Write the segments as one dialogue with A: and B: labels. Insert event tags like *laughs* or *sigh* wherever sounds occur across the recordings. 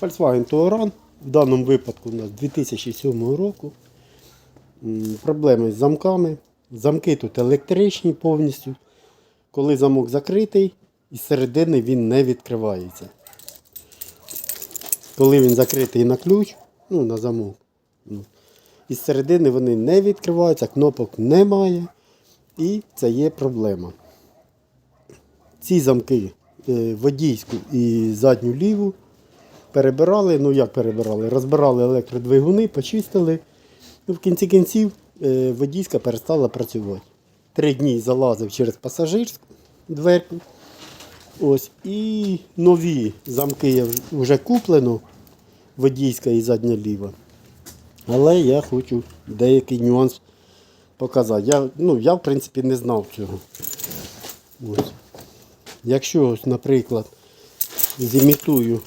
A: Volkswagen Touran, в даному випадку у нас 2007 року. Проблеми з замками. Замки тут електричні повністю. Коли замок закритий, із середини він не відкривається. Коли він закритий на ключ, ну на замок, ну, із середини вони не відкриваються, кнопок немає. І це є проблема. Ці замки е, водійську і задню ліву перебирали, ну як перебирали, розбирали електродвигуни, почистили. Ну, в кінці кінців е, водійська перестала працювати. Три дні залазив через пасажирську дверку. Ось. І нові замки я вже куплено, водійська і задня ліва. Але я хочу деякий нюанс показати. Я, ну, я в принципі, не знав цього. Ось. Якщо, ось, наприклад, зімітую,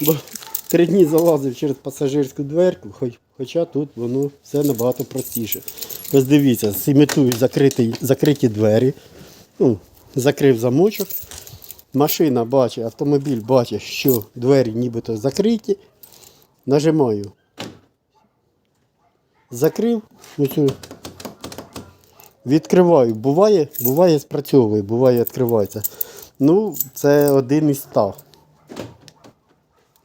A: бо три дні залазив через пасажирську дверку, хоча тут воно все набагато простіше. Ось дивіться, зімітую закриті, двері, ну, закрив замочок. Машина бачить, автомобіль бачить, що двері нібито закриті. Нажимаю. Закрив. Оцю. Відкриваю. Буває, буває спрацьовує, буває відкривається. Ну, це один із ста.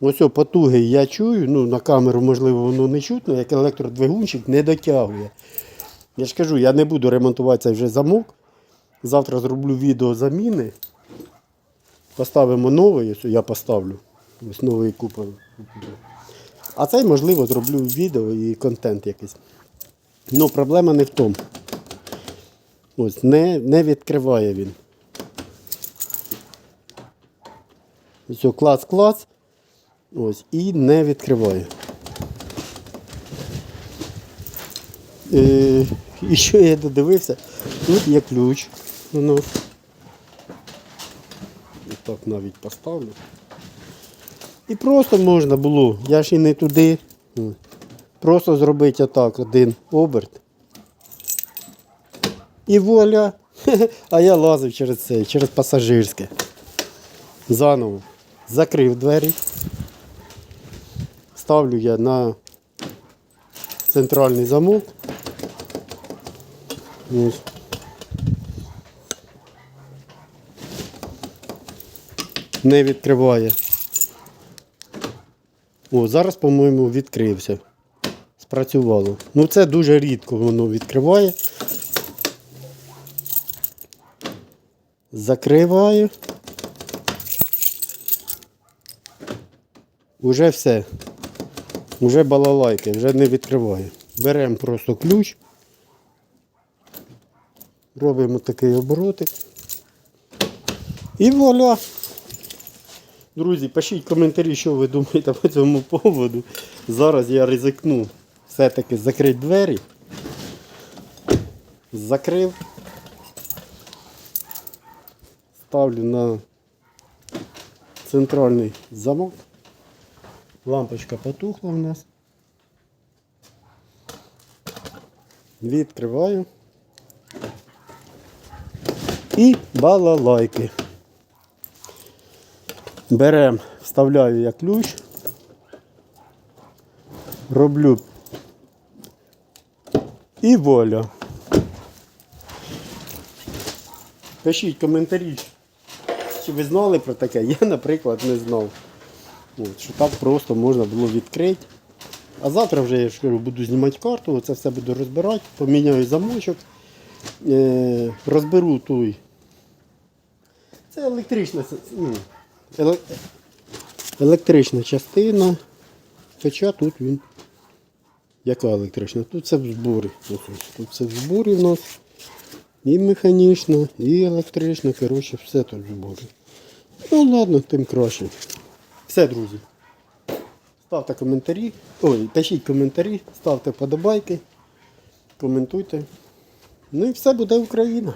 A: Ось о, потуги я чую, ну на камеру, можливо, воно не чутно, як електродвигунчик не дотягує. Я ж кажу, я не буду ремонтувати цей вже замок. Завтра зроблю відео заміни. Поставимо новий, я поставлю. Ось новий купив. А цей, можливо, зроблю відео і контент якийсь. Ну, проблема не в тому. Ось, не, не відкриває він. Ось о, клац-клац. Ось, і не відкриває. Е, і що я додивився? Тут є ключ у нас. І так навіть поставлю. І просто можна було, я ж і не туди. Просто зробити отак один оберт. І вуаля. *laughs* А я лазив через це, через пасажирське. Заново. Закрив двері. Ставлю я на центральний замок. Ось. Не відкриває. О, зараз, по-моєму, відкрився. Спрацювало. Ну це дуже рідко воно відкриває. Закриваю. Уже все. Уже балалайки, вже не відкриває. Беремо просто ключ. Робимо такий оборотик. І вуаля! Друзі, пишіть коментарі, що ви думаєте по цьому поводу. Зараз я ризикну все-таки закрити двері. Закрив. Ставлю на центральний замок. Лампочка потухла у нас. Відкриваю. І балалайки. Беремо, вставляю я ключ, роблю і воля. Пишіть коментарі, чи ви знали про таке. Я, наприклад, не знав. От, що так просто можна було відкрити. А завтра вже я ж буду знімати карту, це все буду розбирати, поміняю замочок, е, розберу той. Це електрична, ну, еле- електрична частина. Хоча тут він. Яка електрична? Тут це в зборі. Тут це в зборі в нас. І механічна, і електрична. Коротше, все тут в зборі. Ну ладно, тим краще. Все, друзі. Ставте коментарі. Ой, пишіть коментарі, ставте подобайки, коментуйте. Ну і все буде Україна.